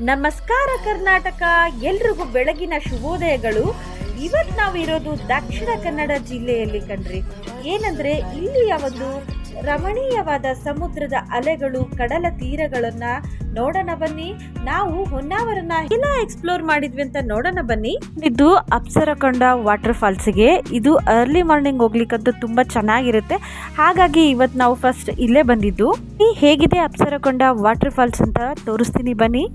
ನಮಸ್ಕಾರ ಕರ್ನಾಟಕ, ಎಲ್ರಿಗೂ ಬೆಳಗಿನ ಶುಭೋದಯಗಳು. ಇವತ್ ನಾವಿರೋದು ದಕ್ಷಿಣ ಕನ್ನಡ ಜಿಲ್ಲೆಯಲ್ಲಿ ಕಣ್ರಿ. ಏನಂದ್ರೆ, ಇಲ್ಲಿಯ ಒಂದು ರಮಣೀಯವಾದ ಸಮುದ್ರದ ಅಲೆಗಳು, ಕಡಲ ತೀರಗಳನ್ನ ನೋಡೋಣ ಬನ್ನಿ. ನಾವು ಹೊನ್ನಾವರನ್ನ ಎಲ್ಲ ಎಕ್ಸ್ಪ್ಲೋರ್ ಮಾಡಿದ್ವಿ ಅಂತ ನೋಡೋಣ ಬನ್ನಿ. ಇದು ಅಪ್ಸರಕೊಂಡ ವಾಟರ್ ಫಾಲ್ಸ್ಗೆ ಇದು ಅರ್ಲಿ ಮಾರ್ನಿಂಗ್ ಹೋಗ್ಲಿಕ್ಕಂತೂ ತುಂಬಾ ಚೆನ್ನಾಗಿರುತ್ತೆ. ಹಾಗಾಗಿ ಇವತ್ತು ನಾವು ಫಸ್ಟ್ ಇಲ್ಲೇ ಬಂದಿದ್ದು. ಈ ಹೇಗಿದೆ ಅಪ್ಸರಕೊಂಡ ವಾಟರ್ ಫಾಲ್ಸ್ ಅಂತ ತೋರಿಸ್ತೀನಿ ಬನ್ನಿ.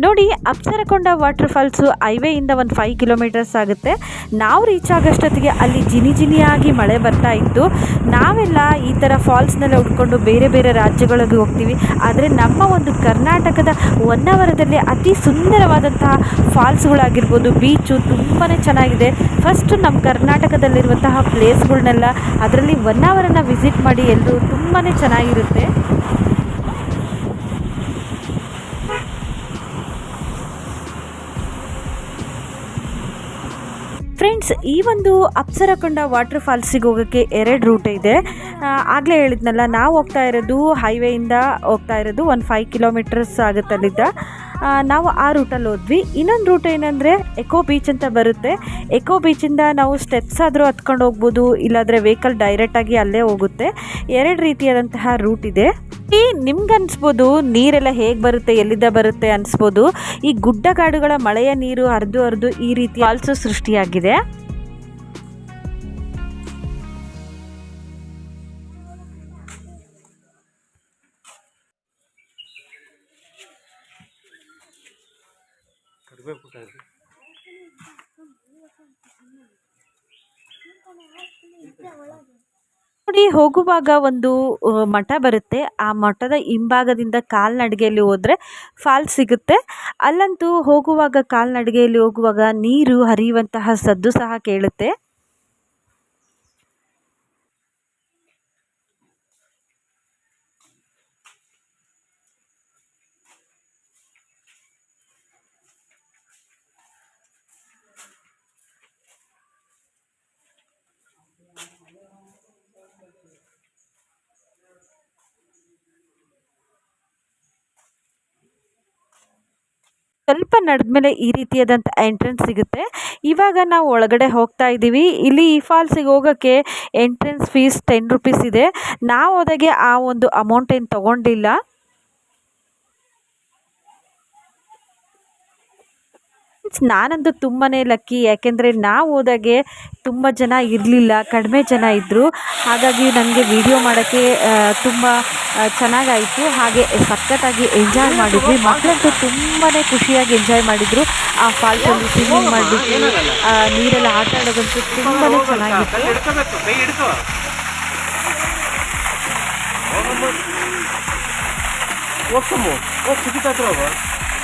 ನೋಡಿ, ಅಪ್ಸರಕೊಂಡ ವಾಟರ್ ಫಾಲ್ಸು ಹೈವೇಯಿಂದ ಒಂದು ಫೈವ್ ಕಿಲೋಮೀಟರ್ಸ್ ಆಗುತ್ತೆ. ನಾವು ರೀಚ್ ಆಗೋಷ್ಟೊತ್ತಿಗೆ ಅಲ್ಲಿ ಜಿನಿ ಜಿನಿಯಾಗಿ ಮಳೆ ಬರ್ತಾ ಇತ್ತು. ನಾವೆಲ್ಲ ಈ ಥರ ಫಾಲ್ಸ್ನೆಲ್ಲ ಉಟ್ಕೊಂಡು ಬೇರೆ ಬೇರೆ ರಾಜ್ಯಗಳಿಗೆ ಹೋಗ್ತೀವಿ. ಆದರೆ ನಮ್ಮ ಒಂದು ಕರ್ನಾಟಕದ ಹೊನ್ನಾವರದಲ್ಲಿ ಅತಿ ಸುಂದರವಾದಂತಹ ಫಾಲ್ಸ್ಗಳಾಗಿರ್ಬೋದು ಬೀಚು ತುಂಬಾ ಚೆನ್ನಾಗಿದೆ. ಫಸ್ಟ್ ನಮ್ಮ ಕರ್ನಾಟಕದಲ್ಲಿರುವಂತಹ ಪ್ಲೇಸ್ಗಳನ್ನೆಲ್ಲ ಅದರಲ್ಲಿ ಹೊನ್ನಾವರನ ವಿಸಿಟ್ ಮಾಡಿ ಎಲ್ಲರೂ ತುಂಬಾ ಚೆನ್ನಾಗಿರುತ್ತೆ. ಫ್ರೆಂಡ್ಸ್ ಈ ಒಂದು ಅಪ್ಸರಕೊಂಡ ವಾಟರ್ ಫಾಲ್ಸಿಗೆ ಹೋಗೋಕ್ಕೆ ಎರಡು ರೂಟ್ ಇದೆ. ಆಗಲೇ ಹೇಳಿದ್ನಲ್ಲ, ನಾವು ಹೋಗ್ತಾ ಇರೋದು ಹೈವೇಯಿಂದ ಹೋಗ್ತಾ ಇರೋದು ಒಂದು ಫೈವ್ ಕಿಲೋಮೀಟರ್ಸ್ ಆಗುತ್ತಲ್ಲಿದ್ದ. ನಾವು ಆ ರೂಟಲ್ಲಿ ಹೋದ್ವಿ. ಇನ್ನೊಂದು ರೂಟ್ ಏನಂದರೆ ಎಕೋ ಬೀಚ್ ಅಂತ ಬರುತ್ತೆ. ಎಕೋ ಬೀಚಿಂದ ನಾವು ಸ್ಟೆಪ್ಸ್ ಆದರೂ ಹತ್ಕೊಂಡು ಹೋಗ್ಬೋದು, ಇಲ್ಲಾಂದರೆ ವೆಹಿಕಲ್ ಡೈರೆಕ್ಟಾಗಿ ಅಲ್ಲೇ ಹೋಗುತ್ತೆ. ಎರಡು ರೀತಿಯಾದಂತಹ ರೂಟ್ ಇದೆ. ನಿಮ್ಗೆ ಅನ್ಸ್ಬೋದು, ನೀರೆಲ್ಲ ಹೇಗೆ ಬರುತ್ತೆ, ಎಲ್ಲಿಂದ ಬರುತ್ತೆ ಅನ್ಸ್ಬೋದು, ಈ ಗುಡ್ಡಗಾಡುಗಳ ಮಳೆಯ ನೀರು ಹರಿದು ಹರಿದು ಈ ರೀತಿ ಆಲ್ಸೋ ಸೃಷ್ಟಿಯಾಗಿದೆ. ನೋಡಿ ಹೋಗುವಾಗ ಒಂದು ಮಠ ಬರುತ್ತೆ. ಆ ಮಠದ ಹಿಂಭಾಗದಿಂದ ಕಾಲ್ನಡಿಗೆಯಲ್ಲಿ ಹೋದರೆ ಫಾಲ್ ಸಿಗುತ್ತೆ. ಅಲ್ಲಂತೂ ಹೋಗುವಾಗ ಕಾಲ್ನಡಿಗೆಯಲ್ಲಿ ಹೋಗುವಾಗ ನೀರು ಹರಿಯುವಂತಹ ಸದ್ದು ಸಹ ಕೇಳುತ್ತೆ. ಸ್ವಲ್ಪ ನಡೆದ್ಮೇಲೆ ಈ ರೀತಿಯಾದಂಥ ಎಂಟ್ರೆನ್ಸ್ ಸಿಗುತ್ತೆ. ಇವಾಗ ನಾವು ಒಳಗಡೆ ಹೋಗ್ತಾ ಇದ್ದೀವಿ. ಇಲ್ಲಿ ಈ ಫಾಲ್ಸಿಗೆ ಹೋಗೋಕ್ಕೆ ಎಂಟ್ರೆನ್ಸ್ ಫೀಸ್ ಟೆನ್ ರುಪೀಸ್ ಇದೆ. ನಾವು ಹೋದಾಗೆ ಆ ಒಂದು ಅಮೌಂಟ್ ಏನು ತೊಗೊಂಡಿಲ್ಲ. ನಾನಂತೂ ತುಂಬಾ ಲಕ್ಕಿ ಯಾಕೆಂದರೆ ನಾವು ಹೋದಾಗೆ ತುಂಬ ಜನ ಇರಲಿಲ್ಲ, ಕಡಿಮೆ ಜನ ಇದ್ದರು ಹಾಗಾಗಿ ನನಗೆ ವಿಡಿಯೋ ಮಾಡೋಕ್ಕೆ ತುಂಬ ಚೆನ್ನಾಗಾಯಿತು. ಹಾಗೆ ಸಖತ್ತಾಗಿ ಎಂಜಾಯ್ ಮಾಡಿದ್ವಿ. ಮಕ್ಕಳಂತೂ ತುಂಬಾ ಖುಷಿಯಾಗಿ ಎಂಜಾಯ್ ಮಾಡಿದರು. ಆ ಫಾಲ್ಸಲ್ಲಿ ಸ್ವಿಮ್ಮಿಂಗ್ ಮಾಡಿಬಿಟ್ಟು ನೀರೆಲ್ಲ ಆಟ ಆಡೋದಂತೂ ತುಂಬಾ ಚೆನ್ನಾಗಿತ್ತು ಹೋಗ್ತಮ್ಮ ಹೋಗಿ ಸುಜಿತ ಹತ್ರ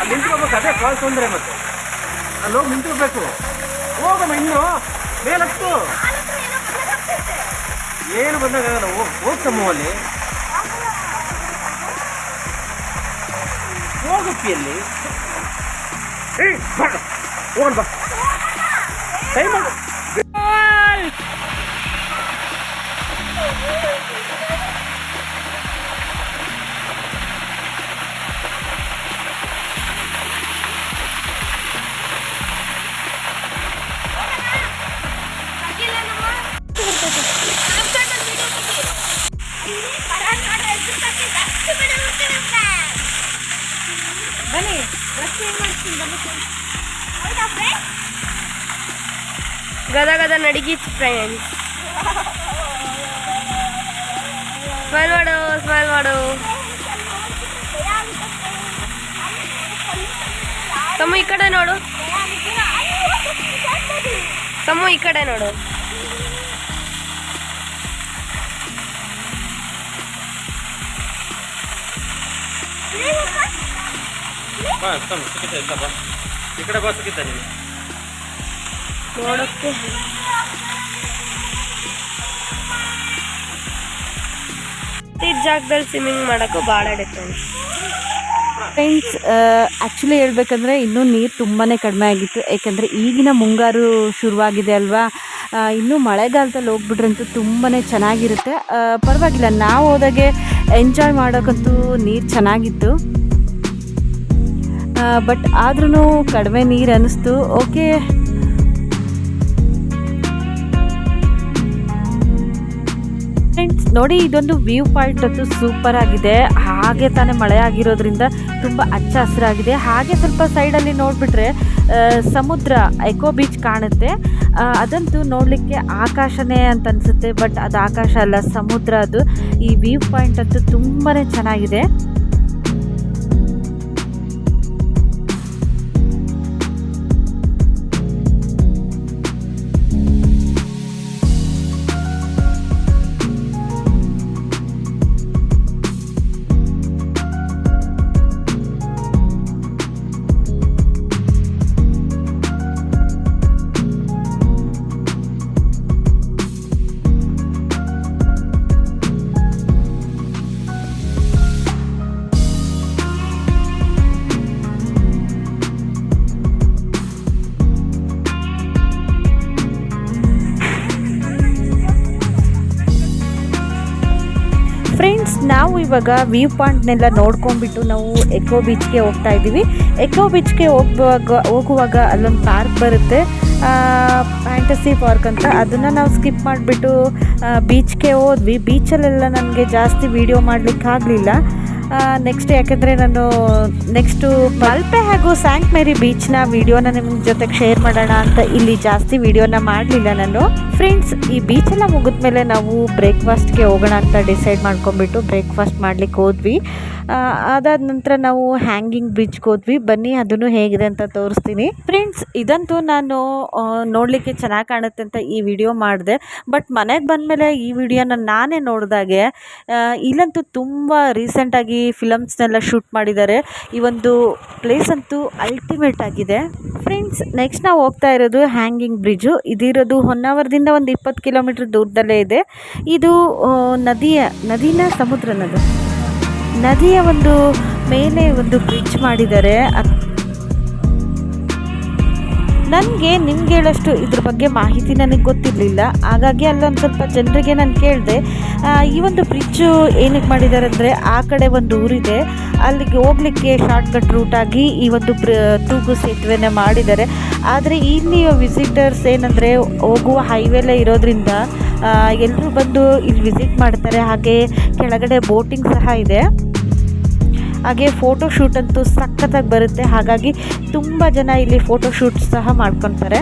ಅಲ್ಲಿ ನಿಂತ್ಕೋಬೇಕು, ಅದೇ ಫಾಲ್ಸ್ ತೊಂದರೆ ಮತ್ತೆ. ಅಲ್ಲಿ ನಿಂತಿರ್ಬೇಕು. ಹೋಗಮ್ಮ ಇನ್ನು. ಮೇಲತ್ತು. ಏನು ಬಂದಾಗಲ್ಲ ಹೋಗ್ ಹೋಗ್ತಮ್ಮ ಅಲ್ಲಿ? ಹೋಗಪ್ಪಿ ಅಲ್ಲಿ ಏಯ್ ಹೋಗೋಣ ಬಾ. ಗದ ಗದ ನಡಿಗಿ ಫ್ರೆಂಡ್ಸ್ ಸ್ಮೈಲ್ ಮಾಡು ಸ್ಮೈಲ್ ಮಾಡು. ತಮ್ಮ ಈ ಕಡೆ ನೋಡು. ತಮ್ಮ ಈ ಕಡೆ ನೋಡು. ಬಾ, ತಮ್ಮ ಇಲ್ಲ ಬಾ. ಈ ಕಡೆ ಬಾ, ಸುಖಿತ ನೀನು. ನೋಡಕ್ಕೆ? ಈ ಜಾಗದಲ್ಲಿ ಸ್ವಿಮ್ಮಿಂಗ್ ಮಾಡೋಕ್ಕೂ ಭಾಳ ಡಿಫ್ರೆನ್ಸ್ ಫ್ರೆಂಡ್ಸ್ ಆ್ಯಕ್ಚುಲಿ ಹೇಳ್ಬೇಕಂದ್ರೆ ಇನ್ನೂ ನೀರು ತುಂಬಾ ಕಡಿಮೆ ಆಗಿತ್ತು. ಯಾಕೆಂದರೆ ಈಗಿನ ಮುಂಗಾರು ಶುರುವಾಗಿದೆ ಅಲ್ವಾ? ಇನ್ನೂ ಮಳೆಗಾಲದಲ್ಲಿ ಹೋಗ್ಬಿಟ್ರಂತೂ ತುಂಬಾ ಚೆನ್ನಾಗಿರುತ್ತೆ. ಪರವಾಗಿಲ್ಲ, ನಾವು ಹೋದಾಗೆ ಎಂಜಾಯ್ ಮಾಡೋಕ್ಕಂತೂ ನೀರು ಚೆನ್ನಾಗಿತ್ತು. ಬಟ್ ಆದ್ರೂ ಕಡಿಮೆ ನೀರು ಅನ್ನಿಸ್ತು. ಓಕೆ ನೋಡಿ, ಇದೊಂದು ವ್ಯೂ ಪಾಯಿಂಟ್ ಅಂತೂ ಸೂಪರ್ ಆಗಿದೆ. ಹಾಗೆ ತಾನೇ ಮಳೆ ಆಗಿರೋದ್ರಿಂದ ತುಂಬ ಹಚ್ಚ ಹಸಿರಾಗಿದೆ. ಹಾಗೆ ಸ್ವಲ್ಪ ಸೈಡಲ್ಲಿ ನೋಡಿಬಿಟ್ರೆ ಸಮುದ್ರ ಎಕೋ ಬೀಚ್ ಕಾಣುತ್ತೆ. ಅದಂತೂ ನೋಡಲಿಕ್ಕೆ ಆಕಾಶನೇ ಅಂತ ಅನಿಸುತ್ತೆ ಬಟ್ ಅದು ಆಕಾಶ ಅಲ್ಲ, ಸಮುದ್ರ ಅದು. ಈ ವ್ಯೂ ಪಾಯಿಂಟ್ ಅಂತೂ ತುಂಬಾ ಚೆನ್ನಾಗಿದೆ. ನಾವು ಇವಾಗ ವ್ಯೂ ಪಾಯಿಂಟ್ನೆಲ್ಲ ನೋಡ್ಕೊಂಡ್ಬಿಟ್ಟು ನಾವು ಎಕೋ ಬೀಚ್ಗೆ ಹೋಗ್ತಾ ಇದ್ದೀವಿ. ಎಕೋ ಬೀಚ್ಗೆ ಹೋಗುವಾಗ ಹೋಗುವಾಗ ಅಲ್ಲೊಂದು ಪಾರ್ಕ್ ಬರುತ್ತೆ. ಫ್ಯಾಂಟಸಿ ಪಾರ್ಕ್ ಅಂತ. ಅದನ್ನು ನಾವು ಸ್ಕಿಪ್ ಮಾಡಿಬಿಟ್ಟು ಬೀಚ್ಗೆ ಹೋದ್ವಿ. ಬೀಚಲ್ಲೆಲ್ಲ ನನಗೆ ಜಾಸ್ತಿ ವೀಡಿಯೋ ಮಾಡಲಿಕ್ಕೆ ಆಗಲಿಲ್ಲ ನೆಕ್ಸ್ಟ್ ಯಾಕೆಂದರೆ ನಾನು ನೆಕ್ಸ್ಟು ಮಲ್ಪೆ ಹಾಗೂ ಸ್ಯಾಂಕ್ ಮೇರಿ ಬೀಚ್ನ ವೀಡಿಯೋನ ನಿಮ್ಮ ಜೊತೆಗೆ ಶೇರ್ ಮಾಡೋಣ ಅಂತ ಇಲ್ಲಿ ಜಾಸ್ತಿ ವೀಡಿಯೋನ ಮಾಡಲಿಲ್ಲ ನಾನು. ಫ್ರೆಂಡ್ಸ್ ಈ ಬೀಚೆಲ್ಲ ಮುಗಿದ್ಮೇಲೆ ನಾವು ಬ್ರೇಕ್ಫಾಸ್ಟ್ಗೆ ಹೋಗೋಣ ಅಂತ ಡಿಸೈಡ್ ಮಾಡ್ಕೊಂಡ್ಬಿಟ್ಟು ಬ್ರೇಕ್ಫಾಸ್ಟ್ ಮಾಡ್ಲಿಕ್ಕೆ ಹೋದ್ವಿ. ಅದಾದ ನಂತರ ನಾವು ಹ್ಯಾಂಗಿಂಗ್ ಬ್ರಿಡ್ಜ್ಗೆ ಹೋದ್ವಿ. ಬನ್ನಿ ಅದನ್ನು ಹೇಗಿದೆ ಅಂತ ತೋರಿಸ್ತೀನಿ. ಫ್ರೆಂಡ್ಸ್ ಇದಂತೂ ನಾನು ನೋಡಲಿಕ್ಕೆ ಚೆನ್ನಾಗಿ ಕಾಣುತ್ತೆ ಅಂತ ಈ ವಿಡಿಯೋ ಮಾಡಿದೆ. ಬಟ್ ಮನೆಗೆ ಬಂದಮೇಲೆ ಈ ವಿಡಿಯೋನ ನಾನೇ ನೋಡಿದಾಗೆ ಇಲ್ಲಂತೂ ತುಂಬ ರೀಸೆಂಟಾಗಿ ಫಿಲಮ್ಸ್ನೆಲ್ಲ ಶೂಟ್ ಮಾಡಿದ್ದಾರೆ. ಈ ಒಂದು ಪ್ಲೇಸ್ ಅಂತೂ ಅಲ್ಟಿಮೇಟ್ ಆಗಿದೆ. ಫ್ರೆಂಡ್ಸ್ ನೆಕ್ಸ್ಟ್ ನಾವು ಹೋಗ್ತಾ ಇರೋದು ಹ್ಯಾಂಗಿಂಗ್ ಬ್ರಿಡ್ಜು ಇದಿರೋದು ಹೊನ್ನಾವರದಿಂದ ಒಂದು ಇಪ್ಪತ್ತು ಕಿಲೋಮೀಟ್ರ್ ದೂರದಲ್ಲೇ ಇದೆ. ಇದು ನದಿಯ, ನದಿನ ಸಮುದ್ರನದು ನದಿಯ ಒಂದು ಮೇಲೆ ಒಂದು ಬ್ರಿಡ್ಜ್ ಮಾಡಿದ್ದಾರೆ. ನನಗೆ ನಿಮ್ಗೆ ಹೇಳೋಷ್ಟು ಇದ್ರ ಬಗ್ಗೆ ಮಾಹಿತಿ ನನಗೆ ಗೊತ್ತಿರಲಿಲ್ಲ. ಹಾಗಾಗಿ ಅಲ್ಲೊಂದು ಸ್ವಲ್ಪ ಜನರಿಗೆ ನಾನು ಕೇಳಿದೆ. ಈ ಒಂದು ಬ್ರಿಡ್ಜು ಏನಕ್ಕೆ ಮಾಡಿದ್ದಾರೆ ಅಂದರೆ ಆ ಕಡೆ ಒಂದು ಊರಿದೆ. ಅಲ್ಲಿಗೆ ಹೋಗ್ಲಿಕ್ಕೆ ಶಾರ್ಟ್ಕಟ್ ರೂಟಾಗಿ ಈ ಒಂದು ತೂಗು ಸೇತುವೆನ ಮಾಡಿದ್ದಾರೆ. ಆದರೆ ಇಲ್ಲಿ ವಿಸಿಟರ್ಸ್ ಏನಂದರೆ ಹೋಗುವ ಹೈವೇಲೇ ಇರೋದ್ರಿಂದ ಎಲ್ಲರೂ ಬಂದು ಇಲ್ಲಿ ವಿಸಿಟ್ ಮಾಡ್ತಾರೆ. ಹಾಗೆ ಕೆಳಗಡೆ ಬೋಟಿಂಗ್ ಸಹ ಇದೆ. ಹಾಗೆ ಫೋಟೋ ಶೂಟ್ ಅಂತೂ ಸಖತ್ತಾಗಿ ಬರುತ್ತೆ. ಹಾಗಾಗಿ ತುಂಬ ಜನ ಇಲ್ಲಿ ಫೋಟೋ ಶೂಟ್ ಸಹ ಮಾಡ್ಕೊತಾರೆ.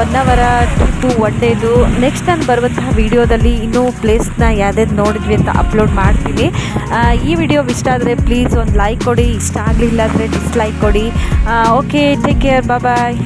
ಒನ್ ಅವರ ಟ್ರಿಪ್ಪು ಒನ್ ಡೇದು ನೆಕ್ಸ್ಟ್ ನಾನು ಬರುವಂತಹ ವಿಡಿಯೋದಲ್ಲಿ ಇನ್ನೂ ಪ್ಲೇಸ್ನ ಯಾವ್ದಾದ್ರು ನೋಡಿದ್ವಿ ಅಂತ ಅಪ್ಲೋಡ್ ಮಾಡ್ತೀನಿ. ಈ ವಿಡಿಯೋ ಇಷ್ಟ ಆದರೆ ಪ್ಲೀಸ್ ಒಂದು ಲೈಕ್ ಕೊಡಿ. ಇಷ್ಟ ಆಗಲಿಲ್ಲ ಅಂದರೆ ಡಿಸ್ಲೈಕ್ ಕೊಡಿ. Okay take care bye